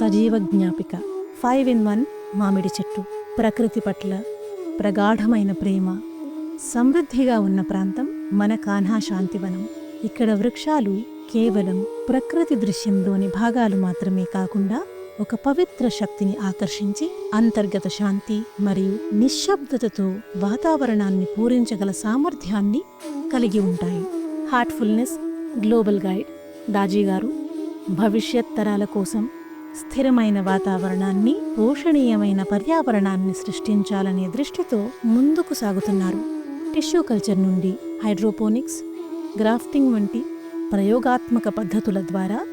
సజీవ జ్ఞాపిక. Five in one మామిడి చెట్టు. ప్రకృతి పట్ల ప్రగాఢమైన ప్రేమ. సమృద్ధిగా ఉన్న ప్రాంతం మన కాన్హా శాంతివనం. ఇక్కడ వృక్షాలు కేవలం ప్రకృతి దృశ్యంలోని భాగాలు మాత్రమే కాకుండా ఒక పవిత్ర శక్తిని ఆకర్షించి అంతర్గత శాంతి మరియు నిశ్శబ్దతతో వాతావరణాన్ని పూరించగల సామర్థ్యాన్ని కలిగి ఉంటాయి. హార్ట్ఫుల్నెస్ గ్లోబల్ గైడ్ దాజీ గారు భవిష్యత్ తరాల కోసం స్థిరమైన వాతావరణాన్ని పోషణీయమైన పర్యావరణాన్ని సృష్టించాలనే దృష్టితో ముందుకు సాగుతున్నారు. టిష్యూ కల్చర్ నుండి హైడ్రోపోనిక్స్ గ్రాఫ్టింగ్ వంటి ప్రయోగాత్మక పద్ధతుల ద్వారా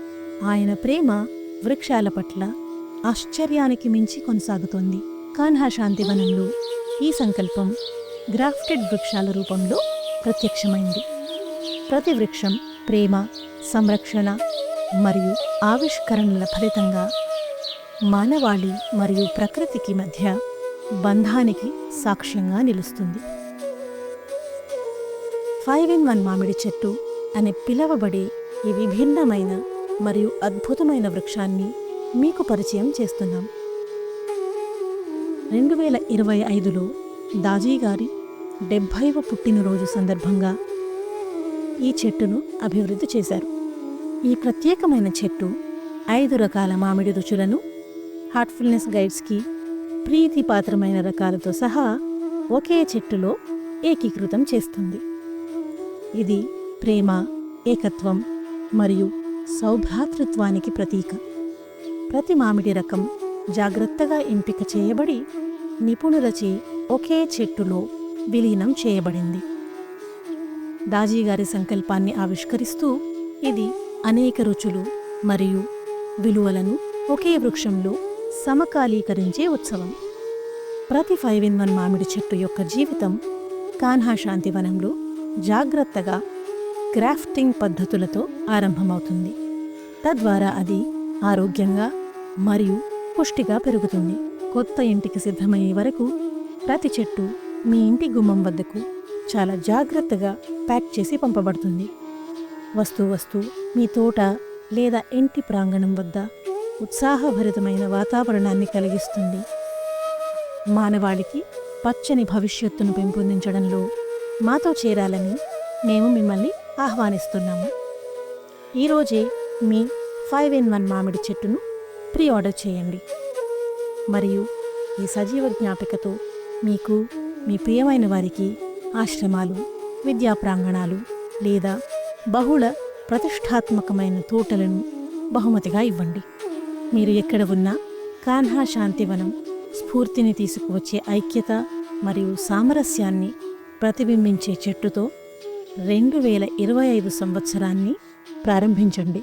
ఆయన ప్రేమ వృక్షాల పట్ల ఆశ్చర్యానికి మించి కొనసాగుతోంది. కాన్హా శాంతివనంలో ఈ సంకల్పం గ్రాఫ్టెడ్ వృక్షాల రూపంలో ప్రత్యక్షమైంది. ప్రతి వృక్షం ప్రేమ సంరక్షణ మరియు ఆవిష్కరణల ఫలితంగా మానవాళి మరియు ప్రకృతికి మధ్య బంధానికి సాక్ష్యంగా నిలుస్తుంది. ఫైవ్ ఇన్ వన్ మామిడి చెట్టు అని పిలవబడే ఈ విభిన్నమైన మరియు అద్భుతమైన వృక్షాన్ని మీకు పరిచయం చేస్తున్నాం. రెండు వేల ఇరవై ఐదులో దాజీ గారి డెబ్భైవ పుట్టినరోజు సందర్భంగా ఈ చెట్టును అభివృద్ధి చేశారు. ఈ ప్రత్యేకమైన చెట్టు ఐదు రకాల మామిడి రుచులను హార్ట్ఫుల్నెస్ గైడ్స్కి ప్రీతిపాత్రమైన రకాలతో సహా ఒకే చెట్టులో ఏకీకృతం చేస్తుంది. ఇది ప్రేమ ఏకత్వం మరియు సౌభ్రాతృత్వానికి ప్రతీక. ప్రతి మామిడి రకం జాగ్రత్తగా ఎంపిక చేయబడి నిపుణులచే ఒకే చెట్టులో విలీనం చేయబడింది. దాజీగారి సంకల్పాన్ని ఆవిష్కరిస్తూ ఇది అనేక రుచులు మరియు విలువలను ఒకే వృక్షంలో సమకాలీకరించే ఉత్సవం. ప్రతి ఫైవ్ ఇన్ వన్ మామిడి చెట్టు యొక్క జీవితం కాన్హా శాంతివనంలో జాగ్రత్తగా క్రాఫ్టింగ్ పద్ధతులతో ఆరంభమవుతుంది. తద్వారా అది ఆరోగ్యంగా మరియు పుష్టిగా పెరుగుతుంది. కొత్త ఇంటికి సిద్ధమయ్యే వరకు ప్రతి చెట్టు మీ ఇంటి గుమ్మం వద్దకు చాలా జాగ్రత్తగా ప్యాక్ చేసి పంపబడుతుంది. వస్తూ వస్తూ మీ తోట లేదా ఇంటి ప్రాంగణం వద్ద ఉత్సాహభరితమైన వాతావరణాన్ని కలిగిస్తుంది. మానవాళికి పచ్చని భవిష్యత్తును పెంపొందించడంలో మాతో చేరాలని మేము మిమ్మల్ని ఆహ్వానిస్తున్నాము. ఈరోజే మీ ఫైవ్ ఇన్ వన్ మామిడి చెట్టును ప్రీ ఆర్డర్ చేయండి. మరియు ఈ సజీవ జ్ఞాపికతో మీకు మీ ప్రియమైన వారికి ఆశ్రమాలు విద్యా ప్రాంగణాలు లేదా బహుళ ప్రతిష్టాత్మకమైన తోటలను బహుమతిగా ఇవ్వండి. మీరు ఎక్కడ ఉన్నా కాన్హా శాంతివనం స్ఫూర్తిని తీసుకువచ్చే ఐక్యత మరియు సామరస్యాన్ని ప్రతిబింబించే చెట్టుతో రెండు వేల ఇరవై ఐదు సంవత్సరాన్ని ప్రారంభించండి.